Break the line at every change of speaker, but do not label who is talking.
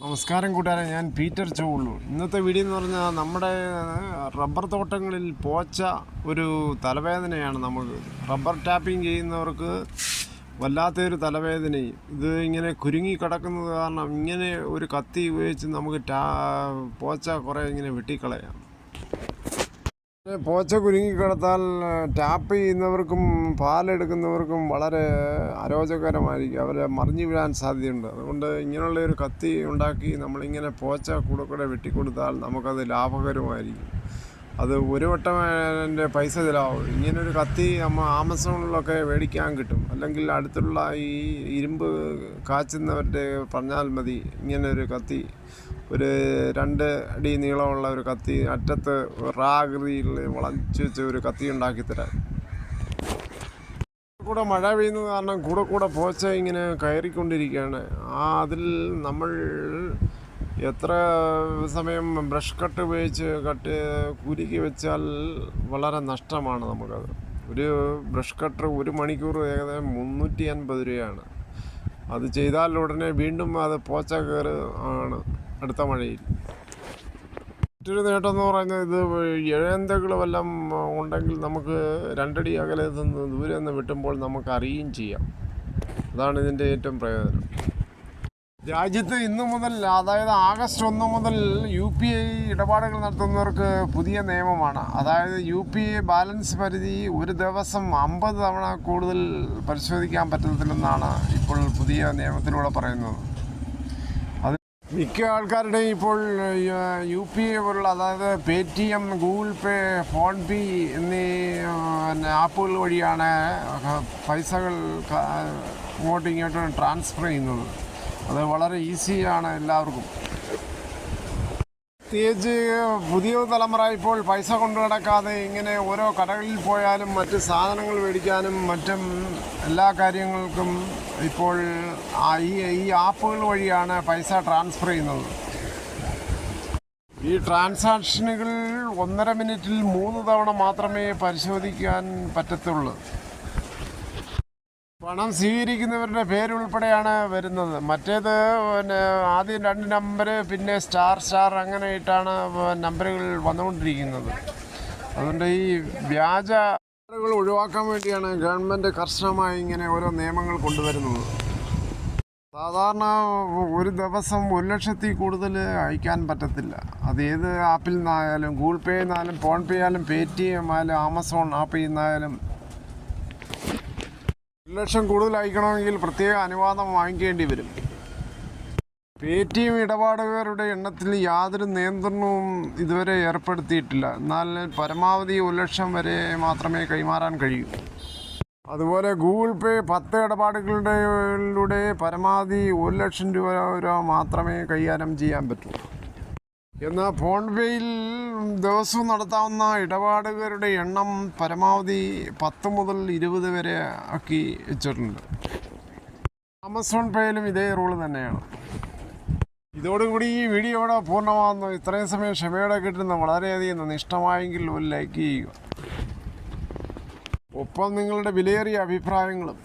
നമസ്കാരം കൂട്ടുകാരെ ഞാൻ പീറ്റർ ചോളു ഇന്നത്തെ വീഡിയോ എന്ന് പറഞ്ഞാൽ നമ്മുടെ റബ്ബർ തോട്ടങ്ങളിൽ പോച്ച ഒരു തലവേദനയാണ് നമുക്ക് റബ്ബർ ടാപ്പിംഗ് ചെയ്യുന്നവർക്ക് വല്ലാത്തൊരു തലവേദനയും. ഇത് ഇങ്ങനെ കുരുങ്ങി കിടക്കുന്നത് കാരണം ഇങ്ങനെ ഒരു കത്തി ഉപയോഗിച്ച് നമുക്ക് ടാ പോച്ച കുറേ ഇങ്ങനെ വെട്ടിക്കളയാം. പോച്ച കുരുങ്ങിക്കിടത്താൽ ടാപ്പ് ചെയ്യുന്നവർക്കും പാലെടുക്കുന്നവർക്കും വളരെ അരോചകരമായിരിക്കും. അവരെ മറിഞ്ഞു വീഴാൻ സാധ്യതയുണ്ട്. അതുകൊണ്ട് ഇങ്ങനെയുള്ള ഒരു കത്തി ഉണ്ടാക്കി നമ്മളിങ്ങനെ പോച്ച കൂടെ കൂടെ വെട്ടിക്കൊടുത്താൽ നമുക്കത് ലാഭകരമായിരിക്കും. അത് ഒരു വട്ടം പൈസ ചിലവാകും. ഇങ്ങനൊരു കത്തി നമ്മൾ ആമസോണിലൊക്കെ മേടിക്കാൻ കിട്ടും. അല്ലെങ്കിൽ അടുത്തുള്ള ഈ ഇരുമ്പ് കാച്ചുന്നവരുടെ പറഞ്ഞാൽ മതി ഇങ്ങനൊരു കത്തി. ഒരു രണ്ട് അടി നീളമുള്ള ഒരു കത്തി അറ്റത്ത് റാകൃതിയിൽ വളച്ചു വെച്ച് ഒരു കത്തി ഉണ്ടാക്കി തരാം കൂടെ മഴ പെയ്യുന്നത് കാരണം കൂടെ കൂടെ പോച്ച ഇങ്ങനെ കയറിക്കൊണ്ടിരിക്കുകയാണ്. ആ അതിൽ നമ്മൾ എത്ര സമയം ബ്രഷ് കട്ട് ഉപയോഗിച്ച് കട്ട് കുരുക്കി വെച്ചാൽ വളരെ നഷ്ടമാണ് നമുക്കത്. ഒരു ബ്രഷ് കട്ടർ ഒരു മണിക്കൂർ ഏകദേശം മുന്നൂറ്റി അൻപത് രൂപയാണ്. അത് ചെയ്താൽ ഉടനെ വീണ്ടും അത് പോച്ച കയറ് ആണ്. അടുത്ത മഴയിൽ. മറ്റൊരു നേട്ടം എന്ന് പറയുന്നത് ഇത് ഇഴന്തകൾ വല്ലതും ഉണ്ടെങ്കിൽ നമുക്ക് രണ്ടടി അകലെ നിന്ന് ദൂരെ നിന്ന് വിട്ടുമ്പോൾ നമുക്ക് അറിയുകയും ചെയ്യാം. അതാണ് ഇതിന്റെ ഏറ്റവും പ്രയോജനം. രാജ്യത്ത് ഇന്നു മുതൽ അതായത് ആഗസ്റ്റ് ഒന്ന് മുതൽ യു പി ഐ ഇടപാടുകൾ നടത്തുന്നവർക്ക് പുതിയ നിയമമാണ്. അതായത് യു പി ഐ ബാലൻസ് പരിധി ഒരു ദിവസം അമ്പത് തവണ കൂടുതൽ പരിശോധിക്കാൻ പറ്റത്തില്ലെന്നാണ് ഇപ്പോൾ പുതിയ നിയമത്തിലൂടെ പറയുന്നത്. മിക്ക ആൾക്കാരുടെയും ഇപ്പോൾ യു പി ഐ പോലുള്ള അതായത് Paytm Google Pay PhonePe എന്നീ ആപ്പുകൾ വഴിയാണ് പൈസകൾ ഇങ്ങോട്ടും ഇങ്ങോട്ടും ട്രാൻസ്ഫർ ചെയ്യുന്നത്. അത് വളരെ ഈസിയാണ് എല്ലാവർക്കും. പ്രത്യേകിച്ച് പുതിയ തലമുറ ഇപ്പോൾ പൈസ കൊണ്ടു നടക്കാതെ ഇങ്ങനെ ഓരോ കടകളിൽ പോയാലും മറ്റ് സാധനങ്ങൾ മേടിക്കാനും മറ്റും എല്ലാ കാര്യങ്ങൾക്കും ഇപ്പോൾ ഈ ഈ ആപ്പുകൾ വഴിയാണ് പൈസ ട്രാൻസ്ഫർ ചെയ്യുന്നത്. ഈ ട്രാൻസാക്ഷനുകൾ ഒന്നര മിനിറ്റിൽ മൂന്ന് തവണ മാത്രമേ പരിശോധിക്കാൻ പറ്റത്തുള്ളൂ. പണം സ്വീകരിക്കുന്നവരുടെ പേരുൾപ്പെടെയാണ് വരുന്നത്. മറ്റേത് പിന്നെ ആദ്യം രണ്ട് നമ്പർ പിന്നെ സ്റ്റാർ സ്റ്റാർ അങ്ങനെ ഇട്ടാണ് നമ്പറുകൾ വന്നുകൊണ്ടിരിക്കുന്നത്. അതുകൊണ്ട് ഈ വ്യാജ നമ്പറുകൾ ഒഴിവാക്കാൻ വേണ്ടിയാണ് ഗവൺമെന്റ് കർശനമായി ഇങ്ങനെ ഓരോ നിയമങ്ങൾ കൊണ്ടുവരുന്നത്. സാധാരണ ഒരു ദിവസം ഒരു ലക്ഷത്തിൽ കൂടുതൽ അയക്കാൻ പറ്റത്തില്ല. അത് ഏത് ആപ്പിൽ നിന്നായാലും ഗൂഗിൾ പേ നിന്നായാലും ഫോൺ പേ ആയാലും പേ ടി എം ആയാലും ആമസോൺ ആപ്പിൽ നിന്നായാലും ലക്ഷം കൂടുതൽ അയക്കണമെങ്കിൽ പ്രത്യേക അനുവാദം വാങ്ങിക്കേണ്ടി വരും. പേ ടി എം ഇടപാടുകാരുടെ എണ്ണത്തിൽ യാതൊരു നിയന്ത്രണവും ഇതുവരെ ഏർപ്പെടുത്തിയിട്ടില്ല. എന്നാൽ പരമാവധി ഒരു ലക്ഷം വരെ മാത്രമേ കൈമാറാൻ കഴിയൂ. അതുപോലെ ഗൂഗിൾ പേ പത്ത് ഇടപാടുകളുടെ പരമാവധി ഒരു ലക്ഷം രൂപ മാത്രമേ കൈകാര്യം ചെയ്യാൻ പറ്റൂ. എന്നാൽ ഫോൺ പേയിൽ ദിവസവും നടത്താവുന്ന ഇടപാടുകാരുടെ എണ്ണം പരമാവധി പത്ത് മുതൽ ഇരുപത് വരെ ആക്കി വെച്ചിട്ടുണ്ട്. ആമസോൺ പേയിലും ഇതേ റൂൾ തന്നെയാണ്. ഇതോടുകൂടി ഈ വീഡിയോ ഇവിടെ പൂർണമാകുന്നു ഇത്രയും സമയം ക്ഷമയോടെ കിട്ടുന്ന വളരെയധികം നന്ദി. ഇഷ്ടമായെങ്കിൽ ഒരു ലൈക്ക് ചെയ്യുക. ഒപ്പം നിങ്ങളുടെ വിലയേറിയ അഭിപ്രായങ്ങളും